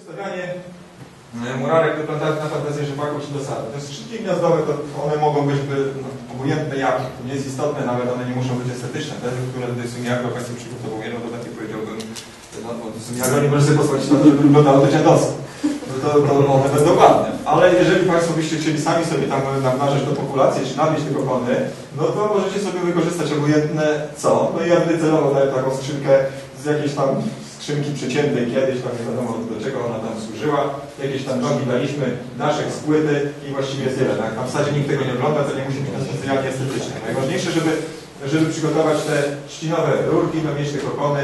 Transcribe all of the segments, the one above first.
Ustawianie e, murarek wygląda na fantazję rzepaków czy dosady. To jest szczytki gniazdowe, to one mogą być by, no, obojętne jakie. To nie jest istotne, nawet one nie muszą być estetyczne. Te, które tutaj są agro Państwo przygotowuje, no to takie powiedziałbym, no, bo to są agro nie może sobie pozwolić na to, żeby wyglądało to dziadowsko. No to, to one będą ładne. Ale jeżeli Państwo byście chcieli sami sobie tam namnażać tą populację, czy nawieść te kokony, no to możecie sobie wykorzystać obojętne co. No i ja celowo dałem taką skrzynkę z jakiejś tam skrzynki przeciętej kiedyś, tam nie wiadomo do czego ona tam służyła. Jakieś tam nogi daliśmy, daszek z płyty i właściwie tyle. Jak na zasadzie nikt tego nie ogląda, to nie musi być na specjalnie estetyczne. Najważniejsze, żeby, żeby przygotować te trzcinowe rurki, no mieć te kokony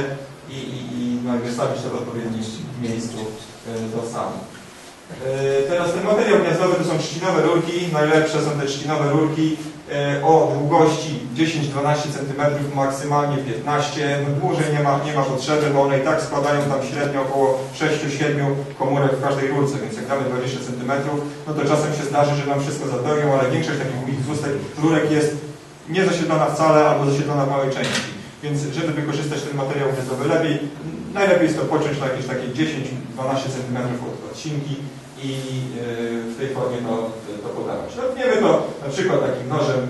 i, i, i no, wystawić to w odpowiednim miejscu y, to samo. Y, Teraz ten materiał gniazdowy to są trzcinowe rurki, najlepsze są te trzcinowe rurki o długości 10-12 cm, maksymalnie 15 no dłużej nie ma, nie ma potrzeby, bo one i tak składają tam średnio około 6-7 komórek w każdej rurce, więc jak damy 20 cm, no to czasem się zdarzy, że nam wszystko zapełnią, ale większość takich ubitych rurek jest niezasiedlona wcale albo zasiedlona w małej części. Więc żeby wykorzystać ten materiał gniazdowy lepiej, najlepiej jest to pociąć na jakieś takie 10-12 cm od odcinki i yy, w tej formie to, to podawać. Tniemy to na przykład takim nożem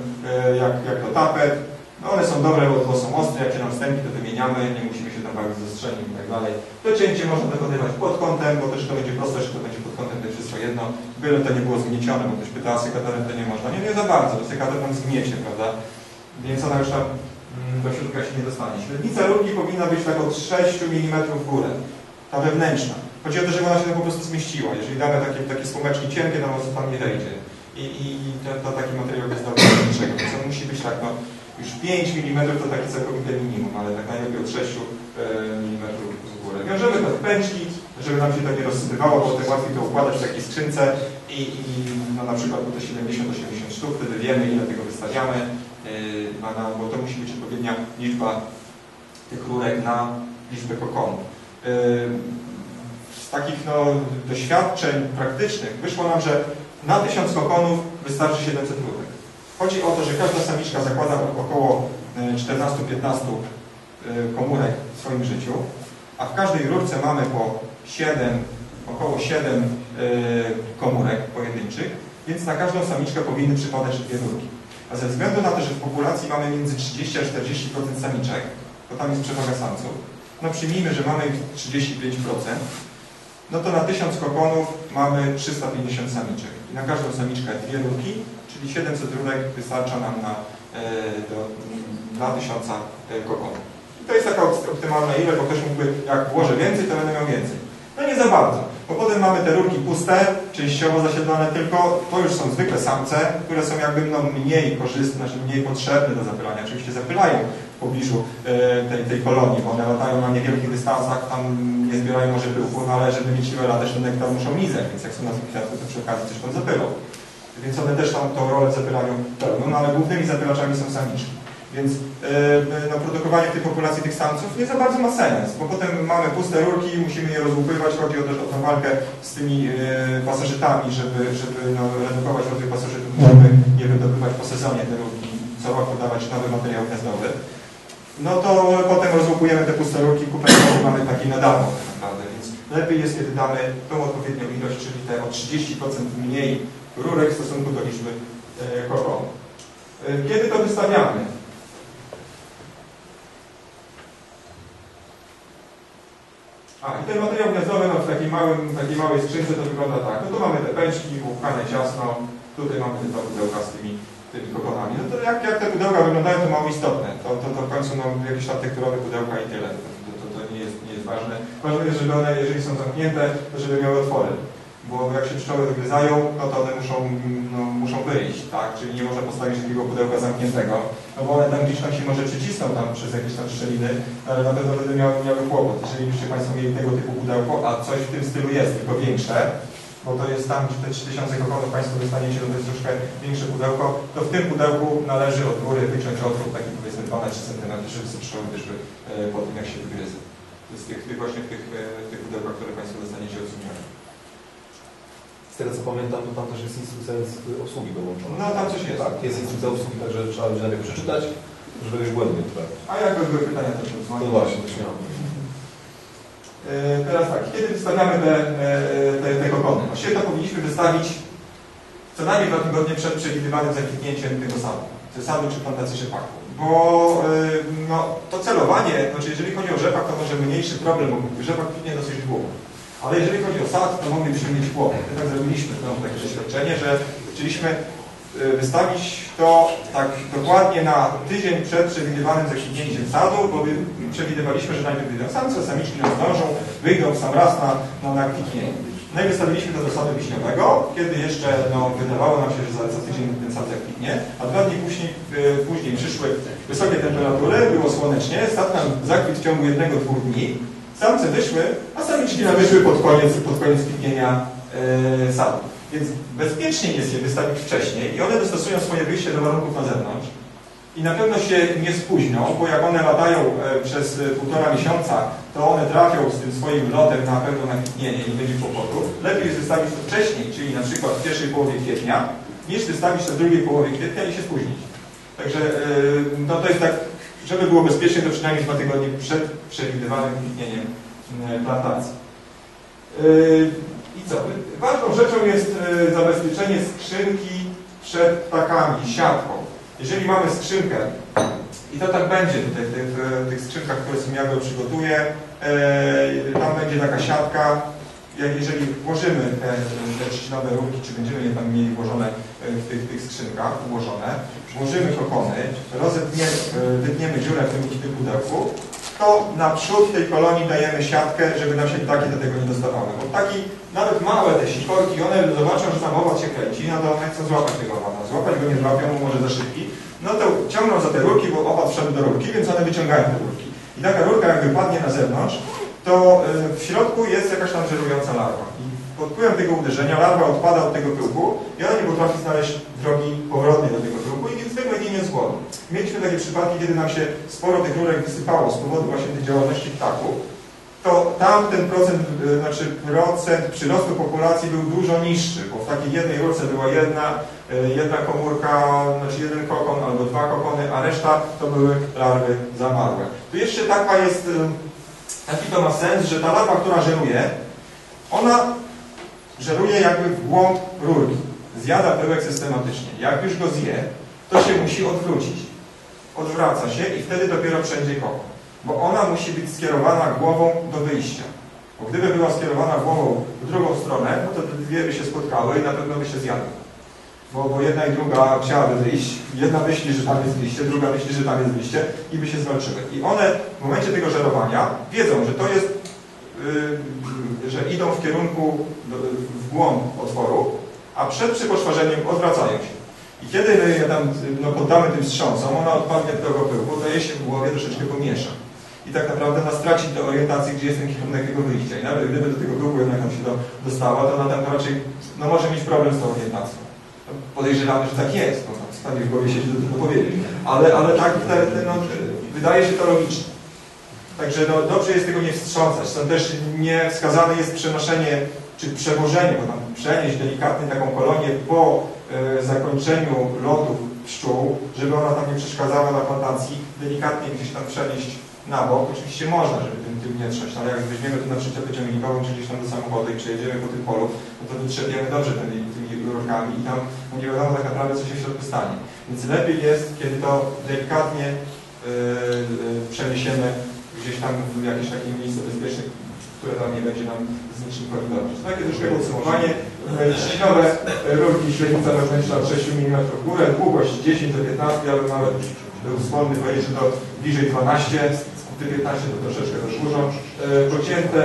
yy, jak, jak to tapet. No one są dobre, bo, są ostre, jak się nam stępi, to wymieniamy, nie musimy się tam bawić z ostrzeniem i tak dalej. To cięcie można dokonywać pod kątem, bo też to będzie proste, że to będzie pod kątem, to jest wszystko jedno. Byle to nie było zgniecione, bo ktoś pyta, sekatorem to nie można. Nie, nie za bardzo, bo sekator nam zgniecie, prawda? Więc ona już tam mm, do środka się nie dostanie. Średnica rurki powinna być tak od 6 mm w górę. Ta wewnętrzna. Chodzi o to, żeby ona się tam po prostu zmieściła. Jeżeli damy takie, takie słomeczki cienkie, to mocno tam nie wejdzie. I, i, to, to taki materiał jest dobry do niczego. Więc on musi być tak, no, już 5 mm to takie całkowite minimum, ale tak najlepiej od 6 e, mm w górę. Wiążemy to w pęczki, żeby nam się to nie rozsypywało, bo potem łatwiej to układać w takiej skrzynce i, i no, na przykład po te 70-80 sztuk, wtedy wiemy ile tego wystawiamy, yy, na, bo to musi być odpowiednia liczba tych rurek na liczbę kokonu. Yy, z takich no, doświadczeń praktycznych wyszło nam, że na 1000 kokonów wystarczy 700 rurek. Chodzi o to, że każda samiczka zakłada około 14-15 komórek w swoim życiu, a w każdej rurce mamy po 7, około 7 komórek pojedynczych, więc na każdą samiczkę powinny przypadać dwie rurki. A ze względu na to, że w populacji mamy między 30 a 40% samiczek, to tam jest przewaga samców, no przyjmijmy, że mamy 35%, no to na 1000 kokonów mamy 350 samiczek. I na każdą samiczkę dwie rurki, czyli 700 rurek wystarcza nam na, e, do, na 1000 kokonów. I to jest taka optymalna ilość, bo ktoś mógłby, jak włożę więcej, to będę miał więcej. No nie za bardzo, bo potem mamy te rurki puste, częściowo zasiedlone tylko, to już są zwykle samce, które są jakby no, mniej korzystne, znaczy mniej potrzebne do zapylania. Oczywiście zapylają pobliżu e, tej, tej kolonii, bo one latają na niewielkich dystansach, tam nie zbierają może pyłku, no ale żeby mieć siłę latać, ten nektar muszą lizać, więc jak są na kwiatku, to przy okazji też tam zapylą. Więc one też tam tą rolę w zapylaniu pełnią, no ale głównymi zapylaczami są samiczki. Więc yy, no, produkowanie tej populacji tych samców nie za bardzo ma sens, bo potem mamy puste rurki, musimy je rozłupywać, chodzi o, o tą walkę z tymi yy, pasożytami, żeby, żeby no, redukować rozwój pasożytów, żeby nie wydobywać po sezonie te rurki, co roku dawać nowy materiał gniazdowy. No to potem rozłupujemy te puste rurki, kupę mamy taki na darmo tak naprawdę, więc lepiej jest, kiedy damy tą odpowiednią ilość, czyli te o 30% mniej rurek w stosunku do liczby yy, kokonów. Kiedy to wystawiamy? A i ten materiał gniazdowy no, w takiej, małym, takiej małej skrzynce to wygląda tak. No tu mamy te pęczki, upchane ciasno, tutaj mamy te pudełka z tymi, tymi kokonami. No to jak, jak te pudełka wyglądają, to mało istotne. To, to, to w końcu no, jakieś tam tekturowe pudełka i tyle. To, to, to nie, jest, nie jest ważne. Ważne jest, żeby one, jeżeli są zamknięte, to żeby miały otwory. Bo jak się pszczoły wygryzają, no to one muszą, no, muszą wyjść, tak? Czyli nie można postawić takiego pudełka zamkniętego, no bo one tam gdzieś tam się może przycisną tam przez jakieś tam szczeliny, ale na pewno będą miały, miały kłopot. Jeżeli byście Państwo mieli tego typu pudełko, a coś w tym stylu jest, tylko większe, bo to jest tam, gdzie te 3000 kokonów Państwo dostaniecie, to jest troszkę większe pudełko, to w tym pudełku należy od góry wyciąć otwór, taki powiedzmy 12 cm, żeby pszczoły wyszły e, po tym, jak się wygryzą. To jest tych, tych właśnie w tych, e, tych pudełkach, które Państwo dostaniecie odsunięte. Z tego co pamiętam, to tam też jest instrukcja obsługi dołączona. No tam coś jest. Tak, jest instrukcja obsługi, także trzeba będzie najpierw przeczytać, żeby już błędnie tutaj. A jak były pytania, to No właśnie, to śmiało. E, Teraz tak, kiedy wystawiamy te, e, te, te kokony? Właściwie to powinniśmy wystawić co najmniej dwa tygodnie przed przewidywanym zakwitnięciem tego sadu, czy sadu czy plantacji rzepaku. Bo e, no, to celowanie, znaczy jeżeli chodzi o rzepak, to może mniejszy problem, bo rzepak kwitnie dosyć długo. Ale jeżeli chodzi o sad, to moglibyśmy mieć kłopot. My tak zrobiliśmy to takie doświadczenie, że chcieliśmy wystawić to tak dokładnie na tydzień przed przewidywanym zakwitnięciem sadu, bo przewidywaliśmy, że najpierw wyjdą samce, samiczki nie zdążą, wyjdą w sam raz na, na, na kwitnienie. No i wystawiliśmy to do sadu wiśniowego, kiedy jeszcze no, wydawało nam się, że za, za tydzień ten sad zakwitnie, a dwa dni później, e, później przyszły wysokie temperatury, było słonecznie, sad nam zakwitł w ciągu jednego, dwóch dni, samce wyszły, a samiczki nam wyszły pod koniec, pod koniec kwitnienia e, sadu. Więc bezpieczniej jest je wystawić wcześniej i one dostosują swoje wyjście do warunków na zewnątrz. I na pewno się nie spóźnią, bo jak one latają e, przez e, półtora miesiąca, to one trafią z tym swoim lotem na pewno na kwitnienie i nie będzie kłopotu. Lepiej jest wystawić to wcześniej, czyli na przykład w pierwszej połowie kwietnia, niż wystawić to w drugiej połowie kwietnia i się spóźnić. Także e, no to jest tak, żeby było bezpiecznie, to przynajmniej dwa tygodnie przed przewidywanym kwitnieniem plantacji. Co? Ważną rzeczą jest yy, zabezpieczenie skrzynki przed ptakami, siatką. Jeżeli mamy skrzynkę, i to tak będzie tutaj w tych, w tych skrzynkach, które sobie ja go przygotuję, yy, tam będzie taka siatka, jak jeżeli włożymy te, te trzcinowe rurki, czy będziemy je tam mieli włożone yy, w tych, tych skrzynkach, ułożone, włożymy kokony, rozetniemy, yy, wytniemy dziurę w tym pudełku, to naprzód tej kolonii dajemy siatkę, żeby nam się ptaki do tego nie dostawały. Bo ptaki, nawet małe te sikorki, one zobaczą, że tam owad się kręci, no to one chcą złapać tego owada. Złapać go nie złapią, bo może za szybki. No to ciągną za te rurki, bo owad wszedł do rurki, więc one wyciągają te rurki. I taka rurka jak wypadnie na zewnątrz, to y, w środku jest jakaś tam żerująca larwa. I pod wpływem tego uderzenia larwa odpada od tego pyłku i ona nie potrafi znaleźć drogi powrotnej do tego pyłku i zwykle ginie z głodu. Mieliśmy takie przypadki, kiedy nam się sporo tych rurek wysypało z powodu właśnie tej działalności ptaków, to tam ten procent, y, znaczy procent przyrostu populacji był dużo niższy, bo w takiej jednej rurce była jedna, y, jedna komórka, znaczy jeden kokon albo dwa kokony, a reszta to były larwy zamarłe. Tu jeszcze taka jest, y, taki to ma sens, że ta larwa, która żeruje, ona żeruje jakby w głąb rurki. Zjada pyłek systematycznie. Jak już go zje, to się musi odwrócić. Odwraca się i wtedy dopiero przejdzie kokon. Bo ona musi być skierowana głową do wyjścia. Bo gdyby była skierowana głową w drugą stronę, no to te dwie by się spotkały i na pewno by się zjadły. Bo, bo jedna i druga chciałaby wyjść. Jedna myśli, że tam jest wyjście, druga myśli, że tam jest wyjście i by się zwalczyły. I one w momencie tego żerowania wiedzą, że to jest, yy, że idą w kierunku w głąb otworu, a przed przypoczwarzeniem odwracają się. I kiedy my je tam no, poddamy tym wstrząsom, ona odpadnie do tego pyłku, to jej się w głowie troszeczkę pomiesza. I tak naprawdę ona straci do orientacji, gdzie jest ten kierunek jego wyjścia. I nawet gdyby do tego pyłku jednak tam się do, dostała, to ona tam raczej no, może mieć problem z tą orientacją. Podejrzewamy, że tak jest, bo tam stanie w głowie siedzi do tego powiedzieć. Ale, ale tak, te, no, wydaje się to logiczne. Także no, dobrze jest tego nie wstrząsać. Stąd też nie wskazane jest przenoszenie czy przewożenie, bo tam przenieść delikatnie taką kolonię po zakończeniu lotów pszczół, żeby ona tam nie przeszkadzała na plantacji, delikatnie gdzieś tam przenieść na bok. Oczywiście można, żeby tym, tym nie trząść, ale jak weźmiemy to na przyczepę ciągnikową, czy gdzieś tam do samochodu i przejedziemy po tym polu, no to wytrzepiemy dobrze tymi, tymi rurkami i tam no nie wiadomo tak naprawdę, co się w środku stanie. Więc lepiej jest, kiedy to delikatnie e, e, przeniesiemy gdzieś tam w jakieś takie miejsce bezpieczne, które tam nie będzie nam z niczym kolidować. To takie troszkę podsumowanie. Trzcinowe rurki średnica wewnętrzna od 6 mm w górę, długość 10 do 15, ja bym nawet był skłonny powiedzieć, że to bliżej 12, te 15 to troszeczkę też dużo. Pocięte,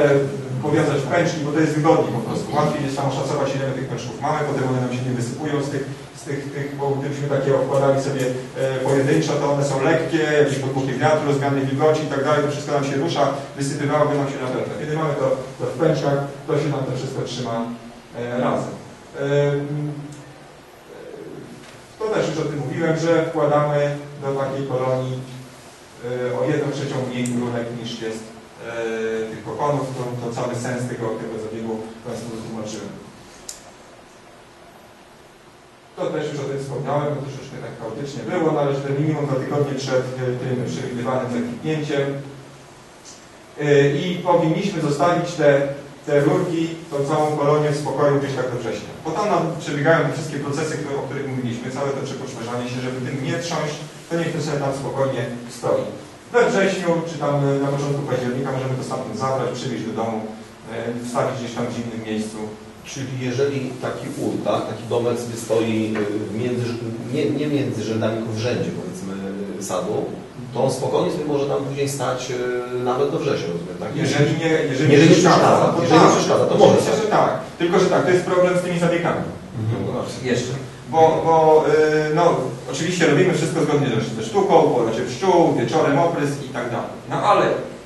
powiązać pęczki, bo to jest wygodniej po prostu. Łatwiej jest tam oszacować, ile tych pęczków mamy, potem one nam się nie wysypują z tych, z tych, tych bo gdybyśmy takie okładali sobie e, pojedynczo, to one są lekkie, jakieś podmuchy wiatru, zmiany wilgoci i tak dalej, to wszystko nam się rusza, wysypywałoby nam się na pewno. Kiedy mamy to, to w pęczkach, to się nam to wszystko trzyma razem. Em, to też już o tym mówiłem, że wkładamy do takiej kolonii e, o jedną trzecią mniej rurek niż jest e, tych kokonów. To, to cały sens tego, tego zabiegu Państwu wytłumaczyłem. To też już o tym wspomniałem, bo troszeczkę tak chaotycznie było, no ale że minimum dwa tygodnie przed e, tym przewidywanym zakwitnięciem. I powinniśmy zostawić te, te rurki, tą całą kolonię w spokoju gdzieś tak do września. Bo tam nam przebiegają te wszystkie procesy, które, o których mówiliśmy, całe to przepoczwarzanie się, żeby tym nie trząść, to niech to sobie tam spokojnie stoi. We wrześniu, czy tam y, na początku października możemy to stamtąd zabrać, przywieźć do domu, y, wstawić gdzieś tam w innym miejscu. Czyli jeżeli taki ul, tak, taki domek sobie stoi y, między, nie, nie między rzędami, tylko w rzędzie powiedzmy sadu, to on spokojnie sobie może tam później stać nawet do września, tak? Jeżeli nie, jeżeli Jeżeli przeszkadza, przeszkadza, to jeżeli tak. przeszkadza, to może, że tak. Tylko, że tak, to jest problem z tymi zabiegami. Mhm. Jeszcze. Bo, bo y, no, oczywiście robimy wszystko zgodnie ze- ze sztuką, polocie pszczół, wieczorem oprysk i tak dalej. No ale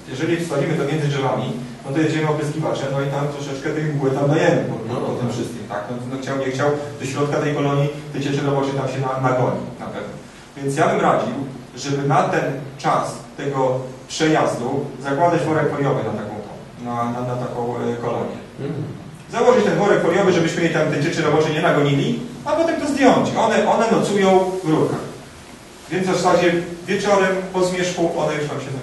jeżeli wstawimy to między drzewami, no to jedziemy opryskiwaczem, no i tam troszeczkę tej mgły tam dajemy po, No, po, po no, tym tak. wszystkim, tak? No, no chciał, nie chciał, do środka tej kolonii tej cieczy roboczej tam się na, nagoni na pewno. Więc ja bym radził, żeby na ten czas tego przejazdu zakładać worek foliowy na taką, na, na, na taką y, kolonię. Założyć ten worek foliowy, żebyśmy jej tam te cieczy robocze nie nagonili, a potem to zdjąć. One, one nocują w rurkach. Więc w zasadzie wieczorem po zmierzchu one już tam środku.